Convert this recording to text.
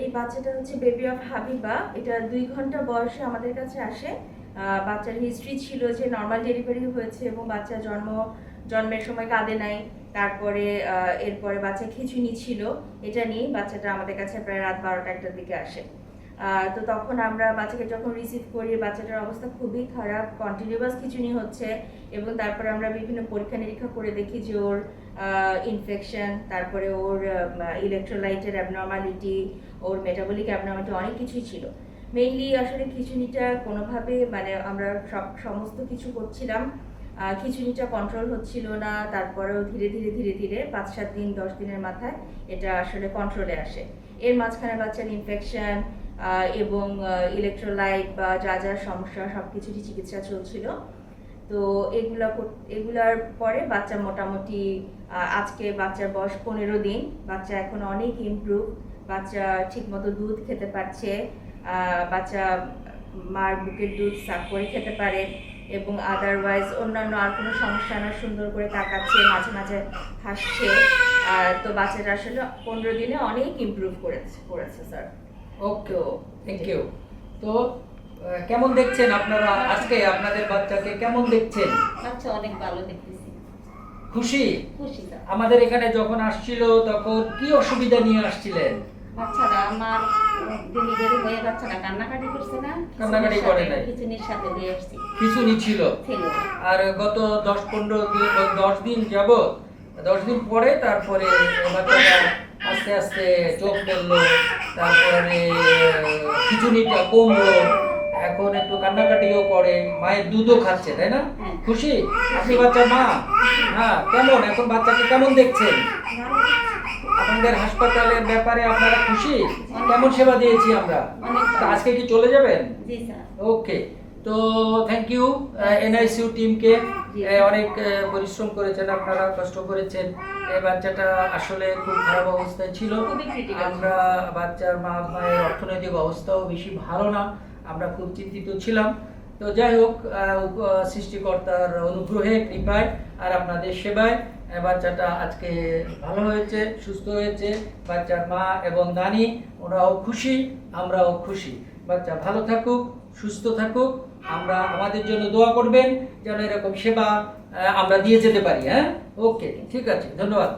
এই বাচ্চাটা হচ্ছে বেবি অফ হাবিবা এটা দুই ঘণ্টা বয়সে আমাদের কাছে আসে। বাচ্চার হিস্ট্রি ছিল যে নর্মাল ডেলিভারি হয়েছে এবং বাচ্চা জন্ম, জন্মের সময় কাঁদে নাই। তারপরে এরপরে বাচ্চা খিচুনি ছিল। এটা নিয়ে বাচ্চাটা আমাদের কাছে প্রায় রাত বারোটা একটার দিকে আসে। তো তখন আমরা বাচ্চাকে যখন রিসিভ করি বাচ্চাটার অবস্থা খুবই খারাপ কন্টিনিউয়াস খিচুনি হচ্ছে এবং তারপরে আমরা বিভিন্ন পরীক্ষা নিরীক্ষা করে দেখি যে ওর ইনফেকশন তারপরে ওর ইলেকট্রোলাইটের অ্যাবনর্মালিটি ওর মেটাবলিক অ্যাবনর্মালিটি অনেক কিছুই ছিল। মেইনলি আসলে খিচুনিটা কোনোভাবে মানে আমরা সব সমস্ত কিছু করছিলাম। আহ, খিচুনিটা কন্ট্রোল হচ্ছিল না তারপরেও ধীরে ধীরে ধীরে ধীরে পাঁচ সাত দিন দশ দিনের মাথায় এটা আসলে কন্ট্রোলে আসে। এর মাঝখানে বাচ্চার ইনফেকশন এবং ইলেকট্রোলাইট বা যা যা সমস্যা সব কিছুরই চিকিৎসা চলছিল। তো এগুলা এগুলার পরে বাচ্চা মোটামুটি আজকে বাচ্চার বয়স পনেরো দিন। বাচ্চা এখন অনেক ইমপ্রুভ বাচ্চা ঠিকমতো দুধ খেতে পারছে। বাচ্চা মার বুকের দুধ সাফ করে খেতে পারে এবং আদারওয়াইজ অন্যান্য আর কোনো সমস্যা না সুন্দর করে তাকাচ্ছে, মাঝে মাঝে হাসছে। তো বাচ্চাটা আসলে পনেরো দিনে অনেক ইমপ্রুভ করেছে করেছে স্যার ওকে থ্যাংক ইউ তো কেমন দেখছেন আপনারা আজকে আপনাদের বাচ্চাকে? কেমন দেখছেন? বাচ্চা অনেক ভালো দেখতেছি। খুশি? খুশি আমাদের এখানে যখন আসছিল তখন কি অসুবিধা নিয়ে আসছিলেন? বাচ্চারা আমার ডেলিভারি হয়ে বাচ্চারা কান্নাকাটি করছে না কান্নাকাটি করে নাই। খিচুনির সাথে দিয়ে আসছি। খিচুনি ছিল? আর গত দশ পনেরো দিন দশ দিন যাব দশ দিন পরে তারপরে বাচ্চাটা আস্তে আস্তে চোখ মেললো তারপরে খিচুনিটা কমলো। এখন একটু কান্নাকাটিও করে মায়ের দুধও খাচ্ছে তাই না? হ্যাঁ। খুশি? আপনি বাচ্চা মা? হ্যাঁ কেমন? এখন বাচ্চাকে কেমন দেখছেন? আপনাদের হাসপাতালের ব্যাপারে আপনারা খুশি? কেমন সেবা দিয়েছি আমরা? আজকে কি চলে যাবেন? ওকে। তো থ্যাংক ইউ এনআইসিউ টিমকে কে অনেক পরিশ্রম করেছেন আপনারা কষ্ট করেছেন। এই বাচ্চাটা আসলে খুব খারাপ অবস্থায় ছিল। আমরা বাচ্চার মা মায়ের অর্থনৈতিক অবস্থাও বেশি ভালো না আমরা খুব চিন্তিত ছিলাম। তো যাই হোক সৃষ্টিকর্তার অনুগ্রহে, কৃপায় আর আপনাদের সেবায় বাচ্চাটা আজকে ভালো হয়েছে, সুস্থ হয়েছে, বাচ্চার মা এবং নানি ওরাও খুশি, আমরাও খুশি। বাচ্চা ভালো থাকুক, সুস্থ থাকুক, আমরা আমাদের জন্য দোয়া করবেন, যেন এরকম সেবা আমরা দিয়ে যেতে পারি হ্যাঁ? ওকে, ঠিক আছে, ধন্যবাদ।